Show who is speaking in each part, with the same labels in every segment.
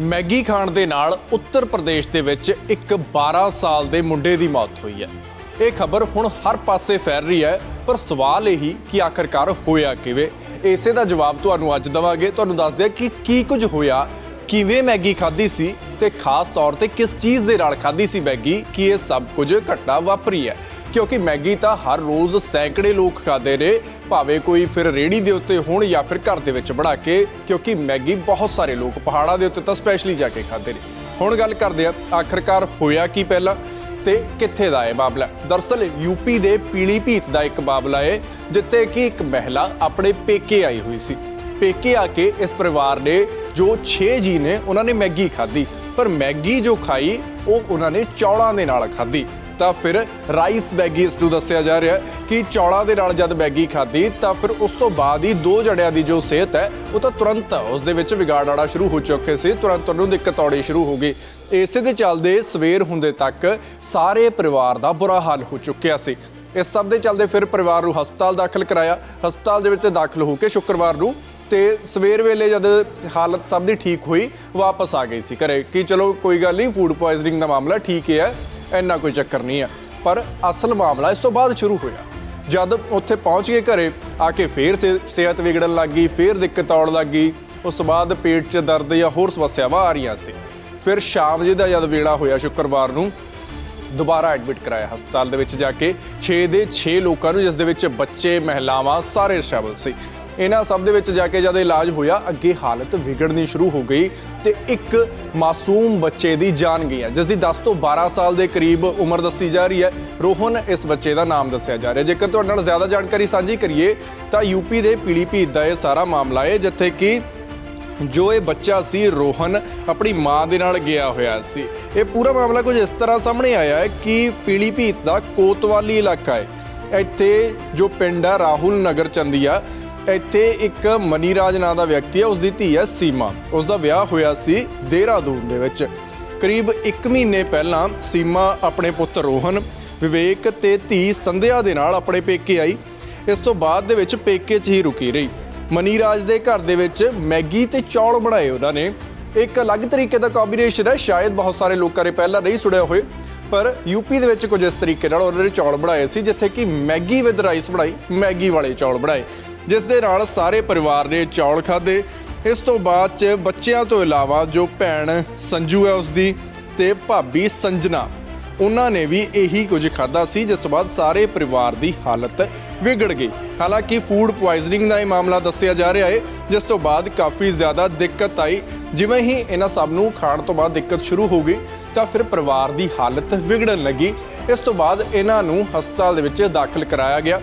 Speaker 1: Maggi ਖਾਣ ਦੇ ਨਾਲ ਉੱਤਰ ਪ੍ਰਦੇਸ਼ ਦੇ ਵਿੱਚ ਇੱਕ 12 ਸਾਲ ਦੇ ਮੁੰਡੇ ਦੀ ਮੌਤ ਹੋਈ ਹੈ। ਇਹ ਖਬਰ ਹੁਣ ਹਰ ਪਾਸੇ ਫੈਲ ਰਹੀ ਹੈ, ਪਰ ਸਵਾਲ ਇਹੀ ਕਿ ਆਖਰਕਾਰ ਹੋਇਆ ਕਿਵੇਂ? ਇਸੇ ਦਾ ਜਵਾਬ ਤੁਹਾਨੂੰ ਅੱਜ ਦਵਾਂਗੇ। ਤੁਹਾਨੂੰ ਦੱਸਦੇ ਹਾਂ ਕਿ ਕੀ ਕੁਝ ਹੋਇਆ, ਕਿਵੇਂ ਮੈਗੀ ਖਾਧੀ ਸੀ ਤੇ ਖਾਸ ਤੌਰ ਤੇ ਕਿਸ ਚੀਜ਼ ਦੇ ਨਾਲ ਖਾਧੀ ਸੀ ਮੈਗੀ, ਕਿ ਇਹ ਸਭ ਕੁਝ ਘਟਨਾ ਵਾਪਰੀ ਹੈ। ਕਿਉਂਕਿ ਮੈਗੀ ਤਾਂ ਹਰ ਰੋਜ਼ ਸੈਂਕੜੇ ਲੋਕ ਖਾਂਦੇ ਨੇ, ਭਾਵੇਂ ਕੋਈ ਫਿਰ ਰੇੜੀ ਦੇ ਉੱਤੇ ਹੋਣ ਜਾਂ ਫਿਰ ਘਰ ਦੇ ਵਿੱਚ ਬਣਾ ਕੇ, ਕਿਉਂਕਿ ਮੈਗੀ ਬਹੁਤ ਸਾਰੇ ਲੋਕ ਪਹਾੜਾਂ ਦੇ ਉੱਤੇ ਤਾਂ ਸਪੈਸ਼ਲੀ ਜਾ ਕੇ ਖਾਂਦੇ ਨੇ। ਹੁਣ ਗੱਲ ਕਰਦੇ ਆ ਆਖਰਕਾਰ ਹੋਇਆ ਕੀ ਪਹਿਲਾਂ ਤੇ ਕਿੱਥੇ ਦਾ ਇਹ ਮਾਮਲਾ? ਦਰਸਲ ਯੂਪੀ ਦੇ ਪੀਲੀ ਭੀਤ ਦਾ ਇੱਕ ਮਾਮਲਾ ਹੈ, ਜਿੱਥੇ ਕਿ ਇੱਕ ਮਹਿਲਾ ਆਪਣੇ ਪੇਕੇ ਆਈ ਹੋਈ ਸੀ। ਪੇਕੇ ਆ ਕੇ ਇਸ ਪਰਿਵਾਰ ਨੇ ਜੋ 6 ਜੀ ਨੇ, ਉਹਨਾਂ ਨੇ ਮੈਗੀ ਖਾਧੀ। ਪਰ ਮੈਗੀ ਜੋ ਖਾਈ, ਉਹ ਉਹਨਾਂ ਨੇ ਚੌਲਾਂ ਦੇ ਨਾਲ ਖਾਧੀ। ਤਾਂ ਫਿਰ ਰਾਈਸ ਬੈਗੀ ਇਸ ਨੂੰ ਦੱਸਿਆ ਜਾ ਰਿਹਾ ਕਿ ਚੌਲਾਂ ਦੇ ਨਾਲ ਜਦ ਬੈਗੀ ਖਾਧੀ, ਤਾਂ ਫਿਰ ਉਸ ਤੋਂ ਬਾਅਦ ਹੀ ਦੋ ਜੜਿਆਂ ਦੀ ਜੋ ਸਿਹਤ ਹੈ, ਉਹ ਤਾਂ ਤੁਰੰਤ ਉਸ ਦੇ ਵਿੱਚ ਵਿਗਾੜ ਆਣਾ ਸ਼ੁਰੂ ਹੋ ਚੁੱਕੇ ਸੀ। ਤੁਰੰਤ ਉਹਨੂੰ ਦਿੱਕਤ ਆਉਣੀ ਸ਼ੁਰੂ ਹੋ ਗਈ। ਇਸੇ ਦੇ ਚੱਲਦੇ ਸਵੇਰ ਹੁੰਦੇ ਤੱਕ ਸਾਰੇ ਪਰਿਵਾਰ ਦਾ ਬੁਰਾ ਹਾਲ ਹੋ ਚੁੱਕਿਆ ਸੀ। ਇਸ ਸਭ ਦੇ ਚੱਲਦੇ ਫਿਰ ਪਰਿਵਾਰ ਨੂੰ ਹਸਪਤਾਲ ਦਾਖਲ ਕਰਾਇਆ। ਹਸਪਤਾਲ ਦੇ ਵਿੱਚ ਦਾਖਲ ਹੋ ਕੇ ਸ਼ੁੱਕਰਵਾਰ ਨੂੰ ਤੇ ਸਵੇਰ ਵੇਲੇ ਜਦ ਹਾਲਤ ਸਭ ਦੀ ਠੀਕ ਹੋਈ, ਵਾਪਸ ਆ ਗਈ ਸੀ ਘਰੇ। ਕਿ ਚਲੋ ਕੋਈ ਗੱਲ ਨਹੀਂ ਫੂਡ ਪੋਇਜ਼ਨਿੰਗ ਦਾ ਮਾਮਲਾ ਠੀਕ ਹੀ ਹੈ, ਇੰਨਾ ਕੋਈ ਚੱਕਰ ਨਹੀਂ ਹੈ। ਪਰ ਅਸਲ ਮਾਮਲਾ ਇਸ ਤੋਂ ਬਾਅਦ ਸ਼ੁਰੂ ਹੋਇਆ। ਜਦ ਉੱਥੇ ਪਹੁੰਚ ਗਏ ਘਰੇ, ਆ ਕੇ ਫੇਰ ਸੇ- ਸਿਹਤ ਵਿਗੜਨ ਲੱਗ ਗਈ, ਫੇਰ ਦਿੱਕਤ ਆਉਣ ਲੱਗ ਗਈ। ਉਸ ਤੋਂ ਬਾਅਦ ਪੇਟ 'ਚ ਦਰਦ ਜਾਂ ਹੋਰ ਸਮੱਸਿਆਵਾਂ ਆ ਰਹੀਆਂ ਸੀ। ਫਿਰ ਸ਼ਾਮ ਜਿਹਦਾ ਜਦ ਵੇਲਾ ਹੋਇਆ ਸ਼ੁੱਕਰਵਾਰ ਨੂੰ, ਦੁਬਾਰਾ ਐਡਮਿਟ ਕਰਾਇਆ ਹਸਪਤਾਲ ਦੇ ਵਿੱਚ ਜਾ ਕੇ। 6 ਦੇ 6 ਲੋਕਾਂ ਨੂੰ, ਜਿਸ ਦੇ ਵਿੱਚ ਬੱਚੇ, ਮਹਿਲਾਵਾਂ, ਸਾਰੇ ਸ਼ਾਮਲ ਸੀ। ਇਹਨਾਂ ਸਭ ਦੇ ਵਿੱਚ ਜਾ ਕੇ ਜਦ ਇਲਾਜ ਹੋਇਆ, ਅੱਗੇ ਹਾਲਤ ਵਿਗੜਨੀ ਸ਼ੁਰੂ ਹੋ ਗਈ ਤੇ ਇੱਕ ਮਾਸੂਮ ਬੱਚੇ ਦੀ ਜਾਨ ਗਈ ਹੈ, ਜਿਸ ਦੀ 10 ਤੋਂ 12 ਸਾਲ ਦੇ ਕਰੀਬ ਉਮਰ ਦੱਸੀ ਜਾ ਰਹੀ ਹੈ। ਰੋਹਨ ਇਸ ਬੱਚੇ ਦਾ ਨਾਮ ਦੱਸਿਆ ਜਾ ਰਿਹਾ ਜੇਕਰ ਤੁਹਾਡੇ ਨਾਲ ਜ਼ਿਆਦਾ ਜਾਣਕਾਰੀ ਸਾਂਝੀ ਕਰੀਏ, ਤਾਂ ਯੂਪੀ ਦੇ ਪੀਲੀਭੀਤ ਦਾ ਇਹ ਸਾਰਾ ਮਾਮਲਾ ਹੈ, ਜਿੱਥੇ ਕਿ ਜੋ ਇਹ ਬੱਚਾ ਸੀ, ਰੋਹਨ ਆਪਣੀ ਮਾਂ ਦੇ ਨਾਲ ਗਿਆ ਹੋਇਆ ਸੀ। ਇਹ ਪੂਰਾ ਮਾਮਲਾ ਕੁਝ ਇਸ ਤਰ੍ਹਾਂ ਸਾਹਮਣੇ ਆਇਆ ਹੈ ਕਿ ਪੀਲੀਭੀਤ ਦਾ ਕੋਤਵਾਲੀ ਇਲਾਕਾ ਹੈ। ਇੱਥੇ ਜੋ ਪਿੰਡ ਆ, ਰਾਹੁਲ ਨਗਰ ਚੰਦੀਆ ਇੱਥੇ ਇੱਕ ਮਨੀਰਾਜ ਨਾਂ ਦਾ ਵਿਅਕਤੀ ਹੈ ਉਸ ਦੀ ਧੀ ਹੈ ਸੀਮਾ। ਉਸ ਦਾ ਵਿਆਹ ਹੋਇਆ ਸੀ ਦੇਹਰਾਦੂਨ ਦੇ ਵਿੱਚ। ਕਰੀਬ 1 ਮਹੀਨੇ ਪਹਿਲਾਂ ਸੀਮਾ ਆਪਣੇ ਪੁੱਤ ਰੋਹਨ, ਵਿਵੇਕ ਤੇ ਧੀ ਸੰਧਿਆ ਦੇ ਨਾਲ ਆਪਣੇ ਪੇਕੇ ਆਈ। ਇਸ ਤੋਂ ਬਾਅਦ ਦੇ ਵਿੱਚ ਪੇਕੇ 'ਚ ਹੀ ਰੁਕੀ ਰਹੀ। ਮਨੀ ਰਾਜ ਦੇ ਘਰ ਦੇ ਵਿੱਚ ਮੈਗੀ ਤੇ ਚੌਲ ਬਣਾਏ ਉਹਨਾਂ ਨੇ। ਇੱਕ ਅਲੱਗ ਤਰੀਕੇ ਦਾ ਕੰਬੀਨੇਸ਼ਨ ਹੈ, ਸ਼ਾਇਦ ਬਹੁਤ ਸਾਰੇ ਲੋਕਾਂ ਨੇ ਪਹਿਲਾਂ ਨਹੀਂ ਸੁਣਿਆ ਹੋਵੇ। ਪਰ ਯੂਪੀ ਦੇ ਵਿੱਚ ਕੁਝ ਇਸ ਤਰੀਕੇ ਨਾਲ ਉਹਨਾਂ ਨੇ ਚੌਲ ਬਣਾਏ ਸੀ, ਜਿੱਥੇ ਕਿ ਮੈਗੀ ਵਿਦ ਰਾਈਸ ਬਣਾਈ, ਮੈਗੀ ਵਾਲੇ ਚੌਲ ਬਣਾਏ। ਜਿਸ ਦੇ ਨਾਲ ਸਾਰੇ ਪਰਿਵਾਰ ਨੇ ਚੌਲ ਖਾਦੇ ਇਸ ਤੋਂ ਬਾਅਦ ਚ ਬੱਚਿਆਂ ਤੋਂ ਇਲਾਵਾ ਜੋ ਭੈਣ ਸੰਜੂ ਹੈ ਉਸਦੀ ਤੇ ਭਾਬੀ ਸੰਜਨਾ, ਉਹਨਾਂ ਨੇ ਵੀ ਇਹੀ ਕੁਝ ਖਾਦਾ ਸੀ, ਜਿਸ ਤੋਂ ਬਾਅਦ ਸਾਰੇ ਪਰਿਵਾਰ ਦੀ ਹਾਲਤ ਵਿਗੜ ਗਈ। ਹਾਲਾਂਕਿ ਫੂਡ ਪੁਆਇਜ਼ਨਿੰਗ ਦਾ ਇਹ ਮਾਮਲਾ ਦੱਸਿਆ ਜਾ ਰਿਹਾ ਹੈ, ਜਿਸ ਤੋਂ ਬਾਅਦ ਕਾਫੀ ਜ਼ਿਆਦਾ ਦਿੱਕਤ ਆਈ। ਜਿਵੇਂ ਹੀ ਇਹਨਾਂ ਸਭ ਨੂੰ ਖਾਣ ਤੋਂ ਬਾਅਦ ਦਿੱਕਤ ਸ਼ੁਰੂ ਹੋ ਗਈ, ਤਾਂ ਫਿਰ ਪਰਿਵਾਰ ਦੀ ਹਾਲਤ ਵਿਗੜਨ ਲੱਗੀ। ਇਸ ਤੋਂ ਬਾਅਦ ਇਹਨਾਂ ਨੂੰ ਹਸਪਤਾਲ ਦੇ ਵਿੱਚ ਦਾਖਲ ਕਰਾਇਆ ਗਿਆ।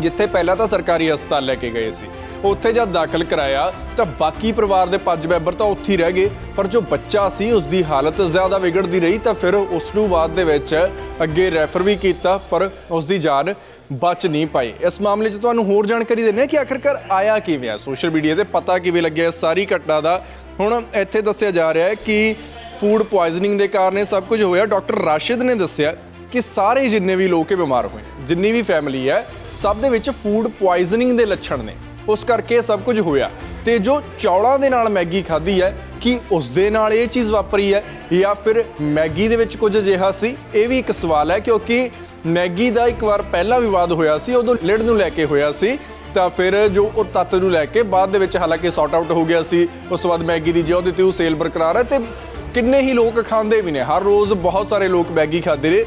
Speaker 1: ਜਿੱਥੇ ਪਹਿਲਾਂ ਤਾਂ ਸਰਕਾਰੀ ਹਸਪਤਾਲ ਲੈ ਕੇ ਗਏ ਸੀ। ਉੱਥੇ ਜਦ ਦਾਖਲ ਕਰਾਇਆ, ਤਾਂ ਬਾਕੀ ਪਰਿਵਾਰ ਦੇ ਪੰਜ ਮੈਂਬਰ ਤਾਂ ਉੱਥੇ ਹੀ ਰਹਿ ਗਏ। ਪਰ ਜੋ ਬੱਚਾ ਸੀ ਉਸ ਦੀ ਹਾਲਤ ਜ਼ਿਆਦਾ ਵਿਗੜਦੀ ਰਹੀ, ਤਾਂ ਫਿਰ ਉਸ ਨੂੰ ਬਾਅਦ ਦੇ ਵਿੱਚ ਅੱਗੇ ਰੈਫਰ ਵੀ ਕੀਤਾ, ਪਰ ਉਸ ਦੀ ਜਾਨ ਬਚ ਨਹੀਂ ਪਾਈ। ਇਸ ਮਾਮਲੇ 'ਚ ਤੁਹਾਨੂੰ ਹੋਰ ਜਾਣਕਾਰੀ ਦਿੰਦੇ ਹਾਂ ਕਿ ਆਖਰਕਾਰ ਆਇਆ ਕਿਵੇਂ ਆ ਸੋਸ਼ਲ ਮੀਡੀਆ ਤੇ, ਪਤਾ ਕਿਵੇਂ ਲੱਗਿਆ ਇਸ ਸਾਰੀ ਘਟਨਾ ਦਾ। ਹੁਣ ਇੱਥੇ ਦੱਸਿਆ ਜਾ ਰਿਹਾ ਹੈ ਕਿ ਫੂਡ ਪੋਇਜ਼ਨਿੰਗ ਦੇ ਕਾਰਨ ਇਹ ਸਭ ਕੁਝ ਹੋਇਆ। ਡਾਕਟਰ ਰਾਸ਼ਿਦ ਨੇ ਦੱਸਿਆ ਕਿ ਸਾਰੇ ਜਿੰਨੇ ਵੀ ਲੋਕ ਇਹ ਬਿਮਾਰ ਹੋਏ ਜਿੰਨੀ ਵੀ ਫੈਮਿਲੀ ਹੈ ਸਭ ਦੇ ਵਿੱਚ ਫੂਡ ਪੋਇਜ਼ਨਿੰਗ ਦੇ ਲੱਛਣ ਨੇ। ਉਸ ਕਰਕੇ ਸਭ ਕੁਝ ਹੋਇਆ। ਤੇ ਜੋ ਚੌਲਾਂ ਦੇ ਨਾਲ ਮੈਗੀ ਖਾਧੀ ਹੈ, ਕਿ ਉਸ ਦੇ ਨਾਲ ਇਹ ਚੀਜ਼ ਵਾਪਰੀ ਹੈ, ਜਾਂ ਫਿਰ ਮੈਗੀ ਦੇ ਵਿੱਚ ਕੁਝ ਅਜਿਹਾ ਸੀ? ਇਹ ਵੀ ਇੱਕ ਸਵਾਲ ਹੈ, ਕਿਉਂਕਿ ਮੈਗੀ ਦਾ ਇੱਕ ਵਾਰ ਪਹਿਲਾ ਵਿਵਾਦ ਹੋਇਆ ਸੀ, ਉਦੋਂ ਲਿਡ ਨੂੰ ਲੈ ਕੇ ਹੋਇਆ ਸੀ। ਤਾਂ ਫਿਰ ਜੋ ਉਹ ਤੱਤ ਨੂੰ ਲੈ ਕੇ ਬਾਅਦ ਦੇ ਵਿੱਚ ਹਾਲਾਂਕਿ ਸੌਟ ਆਊਟ ਹੋ ਗਿਆ ਸੀ, ਉਸ ਤੋਂ ਬਾਅਦ ਮੈਗੀ ਦੀ ਜਿਉਂ ਦੀ ਤਿਉਂ ਸੇਲ ਬਰਕਰਾਰ ਹੈ। ਤੇ ਕਿੰਨੇ ਹੀ ਲੋਕ ਖਾਂਦੇ ਵੀ ਨੇ। ਹਰ ਰੋਜ਼ ਬਹੁਤ ਸਾਰੇ ਲੋਕ ਮੈਗੀ ਖਾਂਦੇ ਨੇ।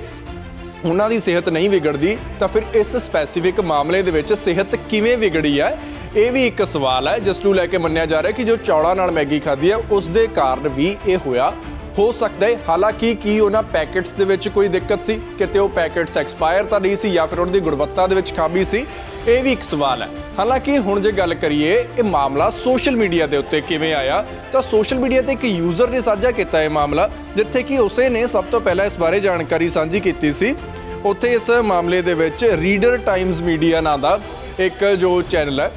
Speaker 1: ਉਹਨਾਂ ਦੀ ਸਿਹਤ ਨਹੀਂ ਵਿਗੜਦੀ, ਤਾਂ ਫਿਰ ਇਸ ਸਪੈਸੀਫਿਕ ਮਾਮਲੇ ਦੇ ਵਿੱਚ ਸਿਹਤ ਕਿਵੇਂ ਵਿਗੜੀ ਹੈ? ਇਹ ਵੀ ਇੱਕ ਸਵਾਲ ਹੈ, ਜਿਸ ਨੂੰ ਲੈ ਕੇ ਮੰਨਿਆ ਜਾ ਰਿਹਾ ਕਿ ਜੋ ਚੌਲਾਂ ਨਾਲ ਮੈਗੀ ਖਾਧੀ ਹੈ ਉਸ ਦੇ ਕਾਰਨ ਵੀ ਇਹ ਹੋਇਆ। ਹੋ ਸਕਦਾ ਹੈ। ਹਾਲਾਂਕਿ ਕੀ ਉਹਨਾਂ ਪੈਕੇਟਸ ਦੇ ਵਿੱਚ ਕੋਈ ਦਿੱਕਤ ਸੀ? ਕਿਤੇ ਉਹ ਪੈਕੇਟਸ ਐਕਸਪਾਇਰ ਤਾਂ ਨਹੀਂ ਸੀ ਜਾਂ ਫਿਰ ਉਹਨਾਂ ਦੀ ਗੁਣਵੱਤਾ ਦੇ ਵਿੱਚ ਖਾਮੀ ਸੀ? ਇਹ ਵੀ ਇੱਕ ਸਵਾਲ ਹੈ। ਹਾਲਾਂਕਿ ਹੁਣ ਜੇ ਗੱਲ ਕਰੀਏ, ਇਹ ਮਾਮਲਾ ਸੋਸ਼ਲ ਮੀਡੀਆ ਦੇ ਉੱਤੇ ਕਿਵੇਂ ਆਇਆ? ਤਾਂ ਸੋਸ਼ਲ ਮੀਡੀਆ ਤੇ ਇੱਕ ਯੂਜ਼ਰ ਨੇ ਸਾਂਝਾ ਕੀਤਾ ਇਹ ਮਾਮਲਾ, ਜਿੱਥੇ ਕਿ ਉਸੇ ਨੇ ਸਭ ਤੋਂ ਪਹਿਲਾਂ ਇਸ ਬਾਰੇ ਜਾਣਕਾਰੀ ਸਾਂਝੀ ਕੀਤੀ ਸੀ। ਉੱਥੇ ਇਸ ਮਾਮਲੇ ਦੇ ਵਿੱਚ ਰੀਡਰ ਟਾਈਮਜ਼ ਮੀਡੀਆ ਨਾਂ ਦਾ ਇੱਕ ਜੋ ਚੈਨਲ ਹੈ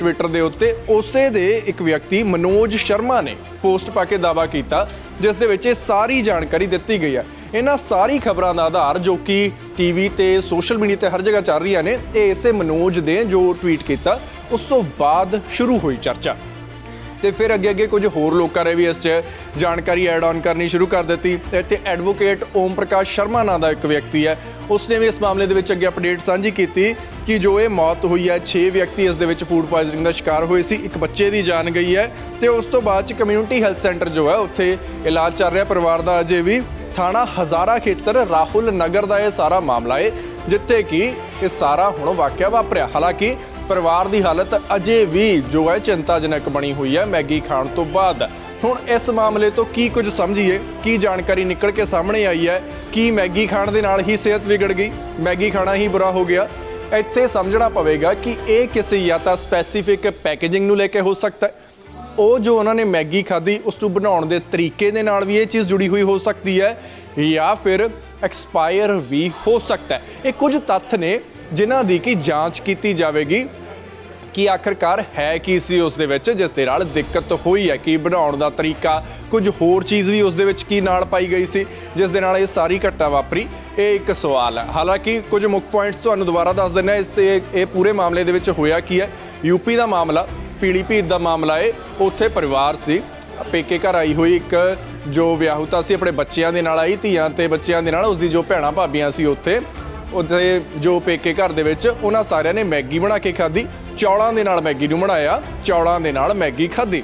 Speaker 1: ਟਵਿੱਟਰ ਦੇ ਉੱਤੇ, ਉਸੇ ਦੇ ਇੱਕ ਵਿਅਕਤੀ ਮਨੋਜ ਸ਼ਰਮਾ ਨੇ ਪੋਸਟ ਪਾ ਕੇ ਦਾਵਾ ਕੀਤਾ, ਜਿਸ ਦੇ ਵਿੱਚ ਇਹ ਸਾਰੀ ਜਾਣਕਾਰੀ ਦਿੱਤੀ ਗਈ ਹੈ। ਇਹਨਾਂ ਸਾਰੀ ਖਬਰਾਂ ਦਾ ਆਧਾਰ, ਜੋ ਕਿ ਟੀਵੀ ਤੇ ਸੋਸ਼ਲ ਮੀਡੀਆ ਤੇ ਹਰ ਜਗ੍ਹਾ ਚੱਲ ਰਹੀਆਂ ਨੇ, ਇਹ ਇਸੇ ਮਨੋਜ ਦੇ ਜੋ ਟਵੀਟ ਕੀਤਾ, ਉਸ ਤੋਂ ਬਾਅਦ ਸ਼ੁਰੂ ਹੋਈ ਚਰਚਾ। ਤੇ ਫਿਰ ਅੱਗੇ ਅੱਗੇ ਕੁਝ ਹੋਰ ਲੋਕਾਂ ਨੇ ਵੀ ਇਸ 'ਚ ਜਾਣਕਾਰੀ ਐਡ ਆਨ ਕਰਨੀ ਸ਼ੁਰੂ ਕਰ ਦਿੱਤੀ। ਇੱਥੇ ਐਡਵੋਕੇਟ ਓਮ ਪ੍ਰਕਾਸ਼ ਸ਼ਰਮਾ ਨਾਂ ਦਾ ਇੱਕ ਵਿਅਕਤੀ ਹੈ। ਉਸਨੇ ਵੀ ਇਸ ਮਾਮਲੇ ਦੇ ਵਿੱਚ ਅੱਗੇ ਅਪਡੇਟ ਸਾਂਝੀ ਕੀਤੀ ਕਿ ਜੋ ਇਹ ਮੌਤ ਹੋਈ ਹੈ 6 ਵਿਅਕਤੀ ਇਸ ਦੇ ਵਿੱਚ ਫੂਡ ਪਾਇਜ਼ਨਿੰਗ ਦਾ ਸ਼ਿਕਾਰ ਹੋਏ ਸੀ, ਇੱਕ ਬੱਚੇ ਦੀ ਜਾਨ ਗਈ ਹੈ ਤੇ ਉਸ ਤੋਂ ਬਾਅਦ ਚ ਕਮਿਊਨਿਟੀ ਹੈਲਥ ਸੈਂਟਰ ਜੋ ਹੈ, ਉੱਥੇ ਇਲਾਜ ਚੱਲ ਰਿਹਾ ਪਰਿਵਾਰ ਦਾ ਅਜੇ ਵੀ। ਥਾਣਾ ਹਜ਼ਾਰਾ ਖੇਤਰ ਰਾਹੁਲ ਨਗਰ ਦਾ ਇਹ ਸਾਰਾ ਮਾਮਲਾ ਹੈ, ਜਿੱਥੇ ਕਿ ਇਹ ਸਾਰਾ ਹੁਣ ਵਾਕਿਆ ਵਾਪਰਿਆ। ਹਾਲਾਂਕਿ ਪਰਿਵਾਰ ਦੀ ਹਾਲਤ ਅਜੇ ਵੀ ਜੋ ਹੈ ਚਿੰਤਾਜਨਕ ਬਣੀ ਹੋਈ ਹੈ ਮੈਗੀ ਖਾਣ ਤੋਂ ਬਾਅਦ। ਹੁਣ ਇਸ ਮਾਮਲੇ ਤੋਂ ਕੀ ਕੁਝ ਸਮਝੀਏ? ਕੀ ਜਾਣਕਾਰੀ ਨਿਕਲ ਕੇ ਸਾਹਮਣੇ ਆਈ ਹੈ? ਕੀ ਮੈਗੀ ਖਾਣ ਦੇ ਨਾਲ ਹੀ ਸਿਹਤ ਵਿਗੜ ਗਈ? ਮੈਗੀ ਖਾਣਾ ਹੀ ਬੁਰਾ ਹੋ ਗਿਆ। ਇੱਥੇ ਸਮਝਣਾ ਪਵੇਗਾ ਕਿ ਇਹ ਕਿਸੇ ਜਾਂ ਤਾਂ ਸਪੈਸੀਫਿਕ ਪੈਕੇਜਿੰਗ ਨੂੰ ਲੈ ਕੇ ਹੋ ਸਕਦਾ ਹੈ। ਉਹ ਜੋ ਉਹਨਾਂ ਨੇ ਮੈਗੀ ਖਾਧੀ, ਉਸ ਨੂੰ ਬਣਾਉਣ ਦੇ ਤਰੀਕੇ ਦੇ ਨਾਲ ਵੀ ਇਹ ਚੀਜ਼ ਜੁੜੀ ਹੋਈ ਹੋ ਸਕਦੀ ਹੈ ਜਾਂ ਫਿਰ ਐਕਸਪਾਇਰ ਵੀ ਹੋ ਸਕਦਾ ਹੈ। ਇਹ ਕੁਝ ਤੱਥ ਨੇ ਜਿਨ੍ਹਾਂ ਦੀ ਕਿ ਜਾਂਚ ਕੀਤੀ ਜਾਵੇਗੀ, ਕਿ ਆਖਰਕਾਰ ਹੈ ਕੀ ਸੀ ਉਸ ਦੇ ਵਿੱਚ, ਜਿਸ ਦੇ ਨਾਲ ਦਿੱਕਤ ਹੋਈ ਹੈ, ਕੀ ਬਣਾਉਣ ਦਾ ਤਰੀਕਾ, ਕੁਝ ਹੋਰ ਚੀਜ਼ ਵੀ ਉਸ ਦੇ ਵਿੱਚ ਕੀ ਨਾਲ ਪਾਈ ਗਈ ਸੀ, ਜਿਸ ਦੇ ਨਾਲ ਇਹ ਸਾਰੀ ਘਟਨਾ ਵਾਪਰੀ, ਇਹ ਇੱਕ ਸਵਾਲ ਹੈ। ਹਾਲਾਂਕਿ ਕੁਝ ਮੁੱਖ ਪੁਆਇੰਟਸ ਤੁਹਾਨੂੰ ਦੁਬਾਰਾ ਦੱਸ ਦਿੰਦਾ ਇਸ ਤੇ ਇਹ ਪੂਰੇ ਮਾਮਲੇ ਦੇ ਵਿੱਚ ਹੋਇਆ ਕੀ ਹੈ। ਯੂਪੀ ਦਾ ਮਾਮਲਾ ਪੀੜੀਪੀਤ ਦਾ ਮਾਮਲਾ ਹੈ, ਉੱਥੇ ਪਰਿਵਾਰ ਸੀ, ਪੇਕੇ ਘਰ ਆਈ ਹੋਈ ਇੱਕ ਜੋ ਵਿਆਹੁਤਾ ਸੀ, ਆਪਣੇ ਬੱਚਿਆਂ ਦੇ ਨਾਲ ਆਈ, ਧੀਆਂ ਤੇ ਬੱਚਿਆਂ ਦੇ ਨਾਲ, ਉਸ ਦੀ ਜੋ ਭੈਣਾਂ ਭਾਬੀਆਂ ਸੀ ਉੱਥੇ ਉੱਥੇ ਜੋ ਪੇਕੇ ਘਰ ਦੇ ਵਿੱਚ ਉਹਨਾਂ ਸਾਰਿਆਂ ਨੇ ਮੈਗੀ ਬਣਾ ਕੇ ਖਾਧੀ, ਚੌਲਾਂ ਦੇ ਨਾਲ ਮੈਗੀ ਨੂੰ ਬਣਾਇਆ, ਚੌਲਾਂ ਦੇ ਨਾਲ ਮੈਗੀ ਖਾਧੀ।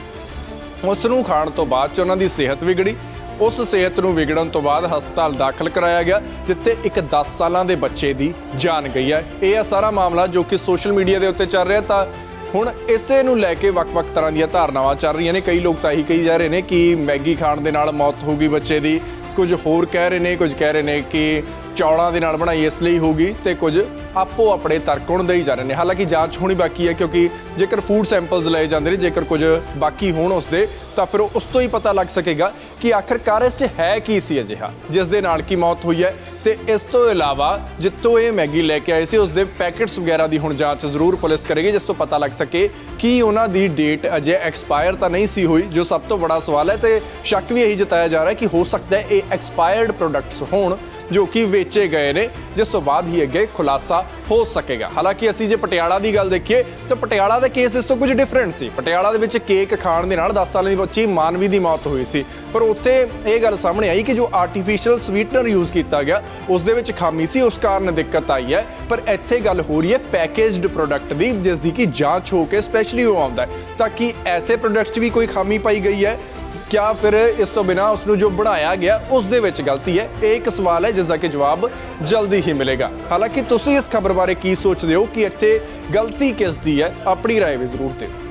Speaker 1: ਉਸ ਨੂੰ ਖਾਣ ਤੋਂ ਬਾਅਦ ਚ ਉਹਨਾਂ ਦੀ ਸਿਹਤ ਵਿਗੜੀ। ਉਸ ਸਿਹਤ ਨੂੰ ਵਿਗੜਨ ਤੋਂ ਬਾਅਦ ਹਸਪਤਾਲ ਦਾਖਲ ਕਰਾਇਆ ਗਿਆ, ਜਿੱਥੇ ਇੱਕ 10 ਸਾਲਾਂ ਦੇ ਬੱਚੇ ਦੀ ਜਾਨ ਗਈ ਹੈ। ਇਹ ਆ ਸਾਰਾ ਮਾਮਲਾ ਜੋ ਕਿ ਸੋਸ਼ਲ ਮੀਡੀਆ ਦੇ ਉੱਤੇ ਚੱਲ ਰਿਹਾ ਤਾਂ ਹੁਣ ਇਸੇ ਨੂੰ ਲੈ ਕੇ ਵੱਖ-ਵੱਖ ਤਰ੍ਹਾਂ ਦੀਆਂ ਧਾਰਨਾਵਾਂ ਚੱਲ ਰਹੀਆਂ ਨੇ। ਕਈ ਲੋਕ ਤਾਂ ਇਹੀ ਕਹੀ ਜਾ ਰਹੇ ਨੇ ਕਿ ਮੈਗੀ ਖਾਣ ਦੇ ਨਾਲ ਮੌਤ ਹੋ ਗਈ ਬੱਚੇ ਦੀ। ਕੁਝ ਹੋਰ ਕਹਿ ਰਹੇ ਨੇ, ਕੁਝ ਕਹਿ ਰਹੇ ਨੇ ਕਿ ਚੌਲਾਂ ਦੇ ਨਾਲ ਬਣਾਈ ਇਸ ਲਈ ਹੋਗੀ ਤੇ ਕੁਝ ਆਪੋ ਆਪਣੇ ਤਰਕ ਹੁਣ ਦੇਈ ਜਾ ਰਹੇ ਨੇ। ਹਾਲਾਂਕਿ ਜਾਂਚ ਹੋਣੀ ਬਾਕੀ ਹੈ ਕਿਉਂਕਿ ਜੇਕਰ ਫੂਡ ਸੈਂਪਲਸ ਲਏ ਜਾਂਦੇ ਨੇ, ਜੇਕਰ ਕੁਝ ਬਾਕੀ ਹੋਣ ਉਸ ਦੇ, ਤਾਂ ਫਿਰ ਉਸ ਤੋਂ ਹੀ ਪਤਾ ਲੱਗ ਸਕੇਗਾ ਕਿ ਆਖਰਕਾਰ ਇਸ 'ਚ ਹੈ ਕੀ ਸੀ ਅਜਿਹਾ, ਜਿਸ ਦੇ ਨਾਲ ਕੀ ਮੌਤ ਹੋਈ ਹੈ ਤੇ ਇਸ ਤੋਂ ਇਲਾਵਾ ਜਿੱਤੋਂ ਇਹ ਮੈਗੀ ਲੈ ਕੇ ਆਏ ਸੀ, ਉਸ ਦੇ ਪੈਕੇਟਸ ਵਗੈਰਾ ਦੀ ਹੁਣ ਜਾਂਚ ਜ਼ਰੂਰ ਪੁਲਿਸ ਕਰੇਗੀ, ਜਿਸ ਤੋਂ ਪਤਾ ਲੱਗ ਸਕੇ ਕਿ ਉਹਨਾਂ ਦੀ ਡੇਟ ਅਜੇ ਐਕਸਪਾਇਰ ਤਾਂ ਨਹੀਂ ਸੀ ਹੋਈ, ਜੋ ਸਭ ਤੋਂ ਬੜਾ ਸਵਾਲ ਹੈ ਤੇ ਸ਼ੱਕ ਵੀ ਇਹੀ ਜਤਾਇਆ ਜਾ ਰਿਹਾ ਕਿ ਹੋ ਸਕਦਾ ਹੈ ਇਹ ਐਕਸਪਾਇਰਡ ਪ੍ਰੋਡਕਟਸ ਹੋਣ ਜੋ ਕਿ ਵੇਚੇ ਗਏ ਨੇ, ਜਿਸ ਤੋਂ ਬਾਅਦ ਹੀ ਅੱਗੇ ਖੁਲਾਸਾ ਹੋ ਸਕੇਗਾ। ਹਾਲਾਂਕਿ ਅਸੀਂ ਜੇ ਪਟਿਆਲਾ ਦੀ ਗੱਲ ਦੇਖੀਏ, ਤਾਂ ਪਟਿਆਲਾ ਦਾ ਕੇਸ ਇਸ ਤੋਂ ਕੁਝ ਡਿਫਰੈਂਟ ਸੀ। ਪਟਿਆਲਾ ਦੇ ਵਿੱਚ ਕੇਕ ਖਾਣ ਦੇ ਨਾਲ 10 ਸਾਲਾਂ ਦੀ ਬੱਚੀ ਮਾਨਵੀ ਦੀ ਮੌਤ ਹੋਈ ਸੀ। ਪਰ ਉੱਥੇ ਇਹ ਗੱਲ ਸਾਹਮਣੇ ਆਈ ਕਿ ਜੋ ਆਰਟੀਫੀਸ਼ੀਅਲ ਸਵੀਟਨਰ ਯੂਜ਼ ਕੀਤਾ ਗਿਆ, ਉਸ ਦੇ ਵਿੱਚ ਖਾਮੀ ਸੀ, ਉਸ ਕਾਰਨ ਦਿੱਕਤ ਆਈ ਹੈ। ਪਰ ਇੱਥੇ ਗੱਲ ਹੋ ਰਹੀ ਹੈ ਪੈਕੇਜਡ ਪ੍ਰੋਡਕਟ ਦੀ, ਜਿਸ ਦੀ ਕਿ ਜਾਂਚ ਹੋ ਕੇ ਸਪੈਸ਼ਲੀ ਉਹ ਆਉਂਦਾ ਹੈ, ਤਾਂ ਕਿ ਐਸੇ ਪ੍ਰੋਡਕਟ 'ਚ ਵੀ ਕੋਈ ਖਾਮੀ ਪਾਈ ਗਈ ਹੈ ਕਿਆ ਫਿਰ ਇਸ ਤੋਂ ਬਿਨਾ ਉਸ ਨੂੰ ਜੋ ਬਣਾਇਆ ਗਿਆ ਉਸ ਦੇ ਵਿੱਚ ਗਲਤੀ ਹੈ ਇਹ ਇੱਕ ਸਵਾਲ ਹੈ ਜਿਸ ਦਾ ਕਿ ਜਵਾਬ ਜਲਦੀ ਹੀ ਮਿਲੇਗਾ ਹਾਲਾਂਕਿ ਤੁਸੀਂ ਇਸ ਖਬਰ ਬਾਰੇ ਕੀ ਸੋਚਦੇ ਹੋ ਕਿ ਇੱਥੇ ਗਲਤੀ ਕਿਸ ਦੀ ਹੈ ਆਪਣੀ رائے ਵੀ ਜ਼ਰੂਰ ਦਿਓ